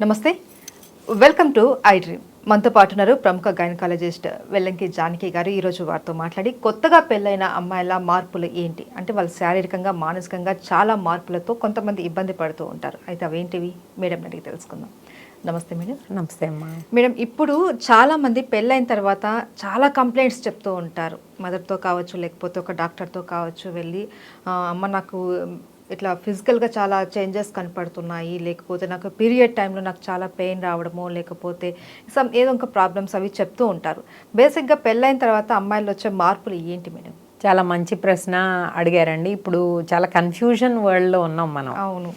నమస్తే. Welcome to I dream మనతో పాటు ఉన్నారు ప్రముఖ గైనకాలజిస్ట్ వెల్లంకి జానకి గారు. ఈరోజు వారితో మాట్లాడి కొత్తగా పెళ్ళైన అమ్మాయిల మార్పులు ఏంటి? అంటే వాళ్ళు శారీరకంగా మానసికంగా చాలా మార్పులతో కొంతమంది ఇబ్బంది పడుతూ ఉంటారు. అయితే అవేంటివి మేడం అడిగి తెలుసుకుందాం. నమస్తే మేడం. నమస్తే అమ్మా. మేడం ఇప్పుడు చాలా మంది పెళ్ళైన తర్వాత చాలా కంప్లైంట్స్ చెప్తూ ఉంటారు. మదర్తో కావచ్చు లేకపోతే ఒక డాక్టర్తో కావచ్చు వెళ్ళి "ఆ, అమ్మ నాకు ఇట్లా ఫిజికల్గా చాలా చేంజెస్ కనపడుతున్నాయి. లేకపోతే నాకు పీరియడ్ టైంలో నాకు చాలా పెయిన్ రావడము లేకపోతే సమ్ ఏదో ఒక ప్రాబ్లమ్స్ అవి చెప్తూ ఉంటారు. బేసిక్గా పెళ్ళైన తర్వాత అమ్మాయిలు వచ్చే మార్పులు ఏంటి మేడం? చాలా మంచి ప్రశ్న అడిగారండి. ఇప్పుడు చాలా కన్ఫ్యూజన్ వరల్డ్లో ఉన్నాం మనం. అవును.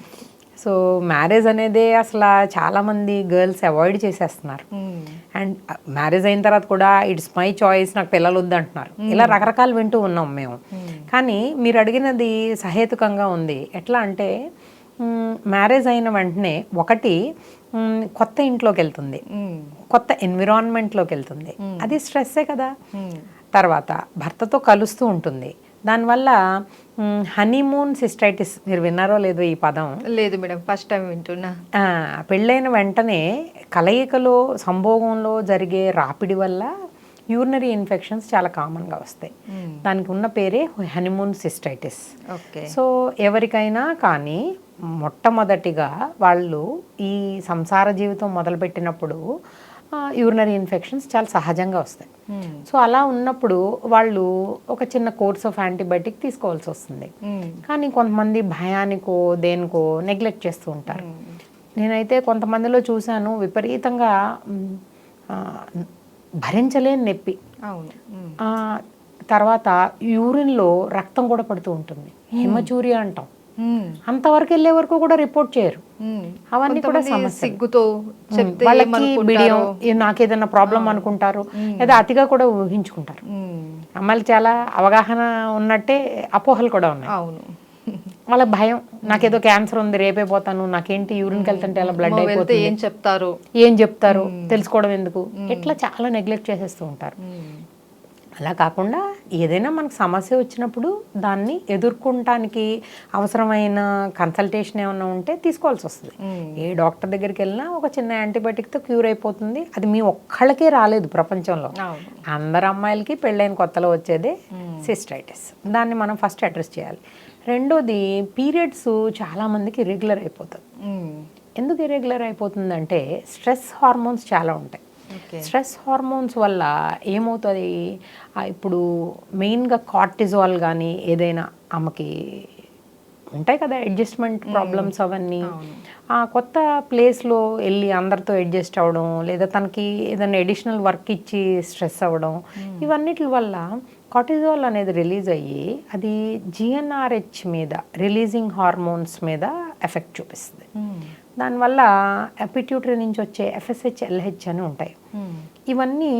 సో మ్యారేజ్ అనేది అసలు చాలామంది గర్ల్స్ అవాయిడ్ చేసేస్తున్నారు. అండ్ మ్యారేజ్ అయిన తర్వాత కూడా ఇట్స్ మై చాయిస్ నాకు పిల్లలు వద్దు అంటున్నారు. ఇలా రకరకాలు వింటూ ఉన్నాం మేము. కానీ మీరు అడిగినది సహేతుకంగా ఉంది. ఎట్లా అంటే మ్యారేజ్ అయిన వెంటనే ఒకటి కొత్త ఇంట్లోకి వెళ్తుంది. కొత్త ఎన్విరాన్మెంట్లోకి వెళ్తుంది. అది స్ట్రెస్సే కదా. తర్వాత భర్తతో కలుస్తూ ఉంటుంది. దానివల్ల హనీమూన్ సిస్టైటిస్ మీరు విన్నారో లేదో ఈ పదం? లేదు మేడం ఫస్ట్ టైం వింటున్నా. పెళ్ళైన వెంటనే కలయికలో సంభోగంలో జరిగే రాపిడి వల్ల యూరినరీ ఇన్ఫెక్షన్స్ చాలా కామన్గా వస్తాయి. మ్మ్. దానికి ఉన్న పేరే హనీమూన్ సిస్టైటిస్. ఓకే. సో ఎవరికైనా కానీ మొట్టమొదటిగా వాళ్ళు ఈ సంసార జీవితం మొదలుపెట్టినప్పుడు యూరినరీ ఇన్ఫెక్షన్స్ చాలా సహజంగా వస్తాయి. మ్మ్. సో అలా ఉన్నప్పుడు వాళ్ళు ఒక చిన్న కోర్స్ ఆఫ్ యాంటీబయాటిక్ తీసుకోవాల్సి వస్తుంది. మ్మ్. కానీ కొంతమంది భయానికో దేనికో నెగ్లెక్ట్ చేస్తూ ఉంటారు. నేనైతే కొంతమందిలో చూశాను విపరీతంగా భరించలేని నొప్పి. తర్వాత యూరిన్లో రక్తం కూడా పడుతూ ఉంటుంది. హెమచూరియా అంటాం. అంతవరకు వెళ్ళే వరకు కూడా రిపోర్ట్ చేయరు. అవన్నీ కూడా. సిగ్గుతో వాళ్ళకి ఏమనుకుంటారో. బిడియం "ఏ, నాకేదైనా ప్రాబ్లం అనుకుంటారు లేదా అతిగా కూడా ఊహించుకుంటారు. మ్మ్. అమ్మాయిలు చాలా అవగాహన ఉన్నట్టే అపోహలు కూడా ఉన్నాయి. అవును. వాళ్ళ భయం. నాకేదో క్యాన్సర్ ఉంది రేపే పోతాను నాకేంటి యూరిన్కి వెళ్తుంటే అలా బ్లడ్ అయిపోతుంది? ఏం చెప్తారు? ఏం చెప్తారు? తెలుసుకోవడం ఎందుకు? ఇట్లా చాలా నెగ్లెక్ట్ చేసేస్తూ ఉంటారు. అలా కాకుండా ఏదైనా మనకు సమస్య వచ్చినప్పుడు దాన్ని ఎదుర్కొనటానికి అవసరమైన కన్సల్టేషన్ ఏమైనా ఉంటే తీసుకోవాల్సి వస్తుంది. ఏ డాక్టర్ దగ్గరికి వెళ్ళినా ఒక చిన్న యాంటీబయాటిక్తో క్యూర్ అయిపోతుంది. అది మీ ఒక్కళ్ళకే రాలేదు ప్రపంచంలో. అందరు అమ్మాయిలకి పెళ్ళైన కొత్తలో వచ్చేదే సిస్టైటిస్ దాన్ని మనం ఫస్ట్ అడ్రస్ చేయాలి. రెండోది పీరియడ్స్ చాలామందికి ఇరెగ్యులర్ అయిపోతుంది. ఎందుకు ఇరెగ్యులర్ అయిపోతుందంటే స్ట్రెస్ హార్మోన్స్ చాలా ఉంటాయి. స్ట్రెస్ హార్మోన్స్ వల్ల ఏమవుతుంది? ఇప్పుడు మెయిన్గా కార్టిజాల్ కానీ ఏదైనా ఆమెకి ఉంటాయి కదా అడ్జస్ట్మెంట్ ప్రాబ్లమ్స్ అవన్నీ. ఆ కొత్త ప్లేస్లో వెళ్ళి అందరితో అడ్జస్ట్ అవ్వడం లేదా తనకి ఏదైనా ఎడిషనల్ వర్క్ ఇచ్చి స్ట్రెస్ అవ్వడం ఇవన్నిటి వల్ల కార్టిజాల్ అనేది రిలీజ్ అయ్యి అది జిఎన్ఆర్హెచ్ మీద రిలీజింగ్ హార్మోన్స్ మీద ఎఫెక్ట్ చూపిస్తుంది మ్మ్. దానివల్ల ఎపిట్యూటరీ నుంచి వచ్చే ఎఫ్ఎస్హెచ్ ఎల్హెచ్ అని ఉంటాయి మ్మ్. ఇవన్నీ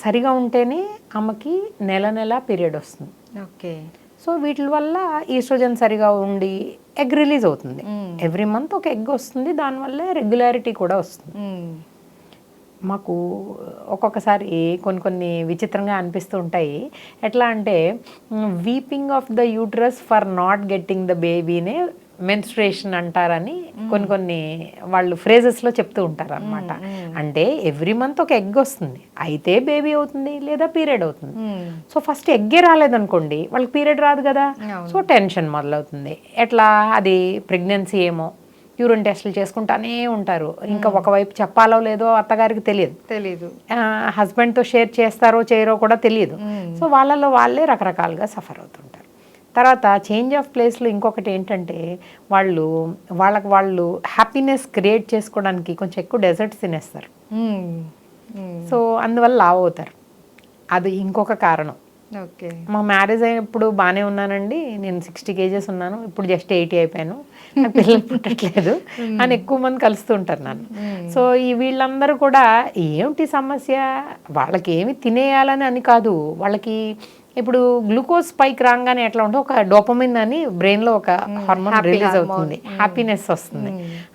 సరిగా ఉంటేనే ఆమెకి నెల నెల పీరియడ్ వస్తుంది ఓకే సో వీటి వల్ల ఈస్ట్రోజన్ సరిగా ఉండి ఎగ్ రిలీజ్ అవుతుంది. ఎవ్రీ మంత్ ఒక ఎగ్ వస్తుంది దానివల్ల రెగ్యులారిటీ కూడా వస్తుంది. మాకు ఒక్కొక్కసారి కొన్ని కొన్ని విచిత్రంగా అనిపిస్తూ ఉంటాయి. ఎట్లా అంటే weeping of the uterus for not getting the బేబీనే menstruation అంటారని కొన్ని కొన్ని వాళ్ళు ఫ్రేజెస్లో చెప్తూ ఉంటారు అనమాట అంటే ఎవ్రీ మంత్ ఒక ఎగ్ వస్తుంది. అయితే బేబీ అవుతుంది లేదా పీరియడ్ అవుతుంది. సో ఫస్ట్ ఎగ్గే రాలేదనుకోండి వాళ్ళకి పీరియడ్ రాదు కదా. సో టెన్షన్ మొదలవుతుంది. ఎట్లా? అది ప్రెగ్నెన్సీ ఏమో. యూరిన్ టెస్టులు చేసుకుంటానే ఉంటారు. ఇంకా ఒకవైపు చెప్పాలో లేదో అత్తగారికి తెలియదు. తెలీదు. హస్బెండ్తో షేర్ చేస్తారో చేయరో కూడా తెలియదు. సో వాళ్ళలో వాళ్ళే రకరకాలుగా సఫర్ అవుతుంటారు. తర్వాత చేంజ్ ఆఫ్ ప్లేస్లో ఇంకొకటి ఏంటంటే వాళ్ళు వాళ్ళకి వాళ్ళు హ్యాపీనెస్ క్రియేట్ చేసుకోవడానికి కొంచెం ఎక్కువ డెజర్ట్స్ తినేస్తారు. సో అందువల్ల లావ్ అవుతారు. అది ఇంకొక కారణం. ఓకే. మా మ్యారేజ్ అయినప్పుడు బాగానే ఉన్నానండి. నేను సిక్స్టీ కేజెస్ ఉన్నాను. ఇప్పుడు జస్ట్ ఎయిటీ అయిపోయాను. నాకు పిల్లలు పుట్టట్లేదు. అని ఎక్కువ మంది కలుస్తూ ఉంటారు నన్ను. సో ఈ వీళ్ళందరూ కూడా ఏమిటి సమస్య? వాళ్ళకి ఏమి తినేయాలని అని కాదు. వాళ్ళకి ఇప్పుడు గ్లూకోజ్ పైకి రాగానే ఎట్లా ఉంటే ఒక డోపమిన్ అని బ్రెయిన్లో ఒక హార్మోన్ రిలీజ్ అవుతుంది. హ్యాపీనెస్ వస్తుంది.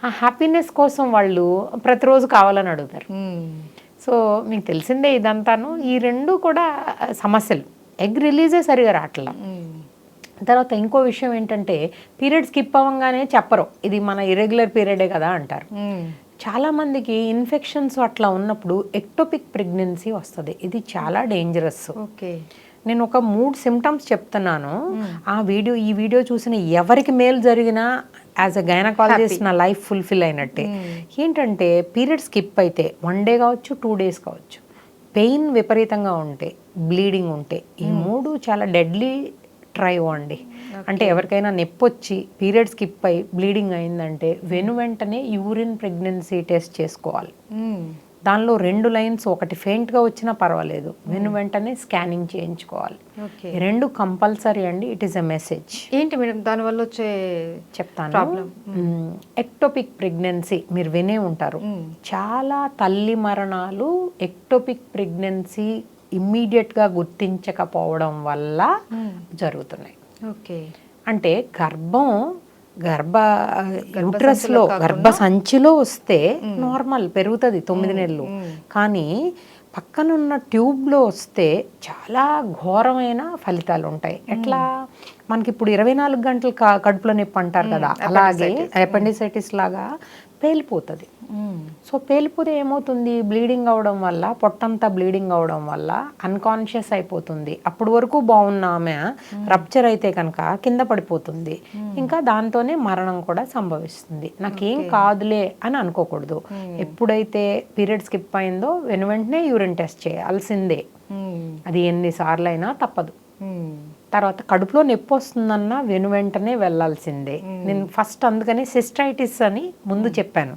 ఆ హ్యాపీనెస్ కోసం వాళ్ళు ప్రతిరోజు కావాలని అడుగుతారు. సో మీకు తెలిసిందే ఇదంతాను. ఈ రెండు కూడా సమస్యలు. ఎగ్ రిలీజే సరిగా రావట్లా. తర్వాత ఇంకో విషయం ఏంటంటే పీరియడ్ స్కిప్ అవ్వగానే చెప్పరు. ఇది మన ఇరెగ్యులర్ పీరియడే కదా అంటారు. చాలా మందికి ఇన్ఫెక్షన్స్ అట్లా ఉన్నప్పుడు ఎక్టోపిక్ ప్రెగ్నెన్సీ వస్తుంది. ఇది చాలా డేంజరస్. ఓకే. నేను ఒక మూడు సిమ్టమ్స్ చెప్తున్నాను. ఆ వీడియో ఈ వీడియో చూసిన ఎవరికి మేలు జరిగినా యాజ్ అ గైనకాలజిస్ట్ నా లైఫ్ ఫుల్ఫిల్ అయినట్టే. ఏంటంటే పీరియడ్ స్కిప్ అయితే వన్ డే కావచ్చు టూ డేస్ కావచ్చు పెయిన్ విపరీతంగా ఉంటే బ్లీడింగ్ ఉంటే. ఈ మూడు చాలా డెడ్లీ ట్రైవ్ అండి. అంటే ఎవరికైనా నొప్పి వచ్చి పీరియడ్ స్కిప్ అయి బ్లీడింగ్ అయిందంటే వెను వెంటనే యూరిన్ ప్రెగ్నెన్సీ టెస్ట్ చేసుకోవాలి. దానిలో రెండు లైన్స్ ఒకటి ఫెయింట్గా వచ్చినా పర్వాలేదు. వెను వెంటనే స్కానింగ్ చేయించుకోవాలి. రెండు కంపల్సరీ అండి. It is a message. ఏంటి మేడం? దానివల్ల వచ్చే చెప్తాను. Ectopic pregnancy. మీరు వినే ఉంటారు. చాలా తల్లి మరణాలు ఎక్టోపిక్ ప్రెగ్నెన్సీ ఇమ్మీడియట్గా గుర్తించకపోవడం వల్ల జరుగుతున్నాయి. ఓకే. అంటే గర్భం గర్భ యూట్రస్లో గర్భ సంచిలో వస్తే నార్మల్ పెరుగుతుంది తొమ్మిది నెలలు. కానీ పక్కనున్న ట్యూబ్లో వస్తే చాలా ఘోరమైన ఫలితాలు ఉంటాయి ఎట్లా? మనకి ఇప్పుడు ఇరవై నాలుగు గంటలు కడుపులో నొప్పి అంటారు కదా. అలాగే అపెండిసైటిస్ లాగా పేలిపోతుంది. సో పేలిపోతే ఏమవుతుంది? బ్లీడింగ్ అవడం వల్ల పొట్టంతా బ్లీడింగ్ అవడం వల్ల అన్కాన్షియస్ అయిపోతుంది. అప్పటి వరకు బాగున్న ఆమె రప్చర్ అయితే కనుక కింద పడిపోతుంది. ఇంకా దాంతోనే మరణం కూడా సంభవిస్తుంది. నాకేం కాదులే అని అనుకోకూడదు. ఎప్పుడైతే పీరియడ్ స్కిప్ అయిందో వెను వెంటనే యూరిన్ టెస్ట్ చేయాల్సిందే. అది ఎన్నిసార్లు అయినా తప్పదు. తర్వాత కడుపులో నొప్పి వస్తుందన్నా వెను వెంటనే వెళ్ళాల్సిందే. నేను ఫస్ట్ అందుకని సిస్టైటిస్ అని ముందు చెప్పాను.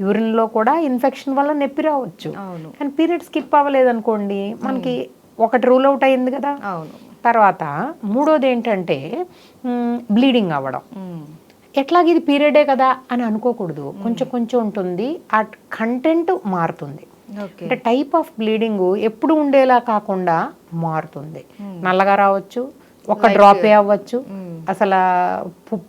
యూరిన్లో కూడా ఇన్ఫెక్షన్ వల్ల నొప్పి రావచ్చు. కానీ పీరియడ్ స్కిప్ అవ్వలేదు అనుకోండి మనకి ఒకటి రూల్ అవుట్ అయింది కదా. తర్వాత మూడోది ఏంటంటే బ్లీడింగ్ అవ్వడం. ఎట్లాగ ఇది పీరియడే కదా అని అనుకోకూడదు. కొంచెం కొంచెం ఉంటుంది. ఆ కంటెంట్ మారుతుంది. అంటే టైప్ ఆఫ్ బ్లీడింగ్ ఎప్పుడు ఉండేలా కాకుండా మారుతుంది. నల్లగా రావచ్చు ఒక డ్రాపే అవ్వచ్చు అసలు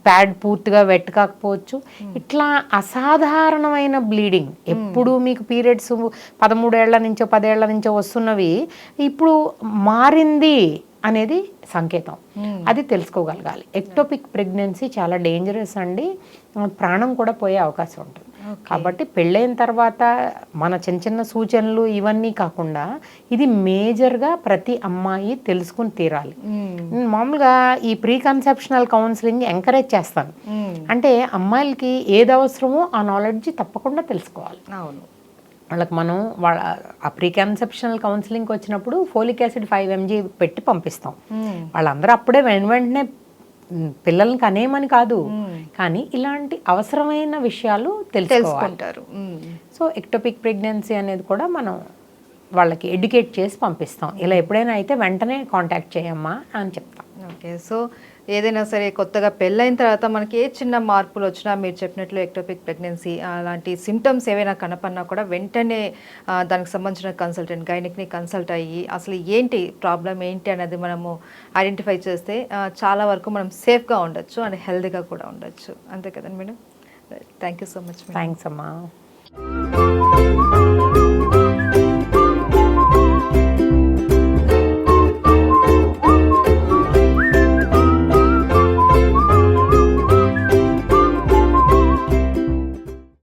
ప్యాడ్ పూర్తిగా వెట్ కాకపోవచ్చు. ఇట్లా అసాధారణమైన బ్లీడింగ్ ఎప్పుడు మీకు పీరియడ్స్ పదమూడేళ్ళ నుంచో పదేళ్ళ నుంచో వస్తున్నవి ఇప్పుడు మారింది అనేది సంకేతం. అది తెలుసుకోగలగాలి. ఎక్టోపిక్ ప్రెగ్నెన్సీ చాలా డేంజరస్ అండి. ప్రాణం కూడా పోయే అవకాశం ఉంటుంది. కాబట్టి పెళ్ళైన తర్వాత మన చిన్న చిన్న సూచనలు ఇవన్నీ కాకుండా ఇది మేజర్గా ప్రతి అమ్మాయి తెలుసుకుని తీరాలి. నేను మామూలుగా ఈ ప్రీ కన్సెప్షనల్ కౌన్సిలింగ్ ఎంకరేజ్ చేస్తాను. మ్మ్. అంటే అమ్మాయిలకి ఏది అవసరమో ఆ నాలెడ్జ్ తప్పకుండా తెలుసుకోవాలి. అవును. వాళ్ళకి మనం వాళ్ళ ఆ ప్రీ కన్సెప్షనల్ కౌన్సిలింగ్కి వచ్చినప్పుడు ఫోలిక్ యాసిడ్ ఫైవ్ ఎంజీ పెట్టి పంపిస్తాం. వాళ్ళందరూ అప్పుడే వెను వెంటనే పిల్లల్ని కనేమని కాదు. కానీ ఇలాంటి అవసరమైన విషయాలు తెలుసుకుంటారు. సో ఎక్టోపిక్ ప్రెగ్నెన్సీ అనేది కూడా మనం వాళ్ళకి ఎడ్యుకేట్ చేసి పంపిస్తాం. ఇలా ఎప్పుడైనా అయితే వెంటనే కాంటాక్ట్ చేయమ్మా అని చెప్తాం. ఓకే. సో ఏదైనా సరే కొత్తగా పెళ్ళైన తర్వాత మనకి ఏ చిన్న మార్పులు వచ్చినా మీరు చెప్పినట్లు ఎక్టోపిక్ ప్రెగ్నెన్సీ అలాంటి సిమ్టమ్స్ ఏవైనా కనపడినా కూడా వెంటనే దానికి సంబంధించిన కన్సల్టెంట్ గైనిక్ని కన్సల్ట్ అయ్యి అసలు ఏంటి ప్రాబ్లం ఏంటి అనేది మనము ఐడెంటిఫై చేస్తే చాలా వరకు మనం సేఫ్గా ఉండొచ్చు అండ్ హెల్తీగా కూడా ఉండొచ్చు. అంతే కదండి madam? Thank you so much thanks అమ్మా.